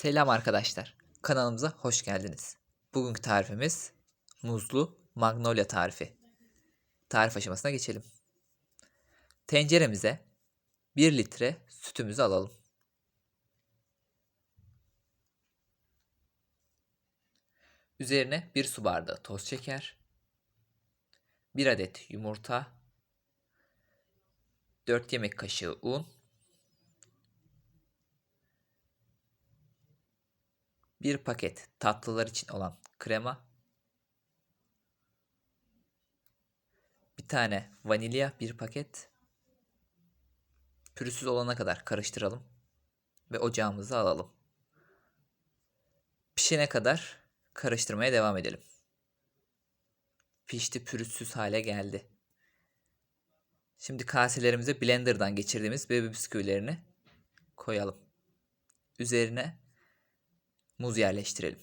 Selam arkadaşlar. Kanalımıza hoş geldiniz. Bugünkü tarifimiz muzlu magnolia tarifi. Tarif aşamasına geçelim. Tenceremize 1 litre sütümüzü alalım. Üzerine 1 su bardağı toz şeker, 1 adet yumurta, 4 yemek kaşığı un, bir paket tatlılar için olan krema, bir tane vanilya bir paket, pürüzsüz olana kadar karıştıralım ve ocağımıza alalım. Pişene kadar karıştırmaya devam edelim. Pişti pürüzsüz hale geldi. Şimdi kaselerimize blenderdan geçirdiğimiz bebe bisküvilerini koyalım. Üzerine muz yerleştirelim.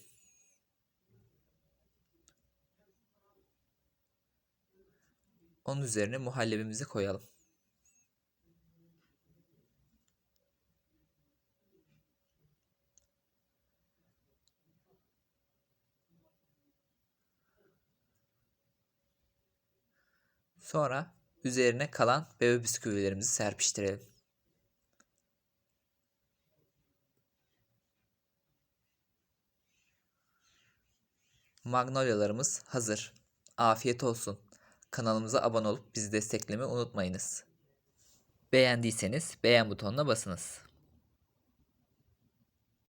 Onun üzerine muhallebimizi koyalım. Sonra üzerine kalan bebe bisküvilerimizi serpiştirelim. Magnolyalarımız hazır. Afiyet olsun. Kanalımıza abone olup bizi desteklemeyi unutmayınız. Beğendiyseniz beğen butonuna basınız.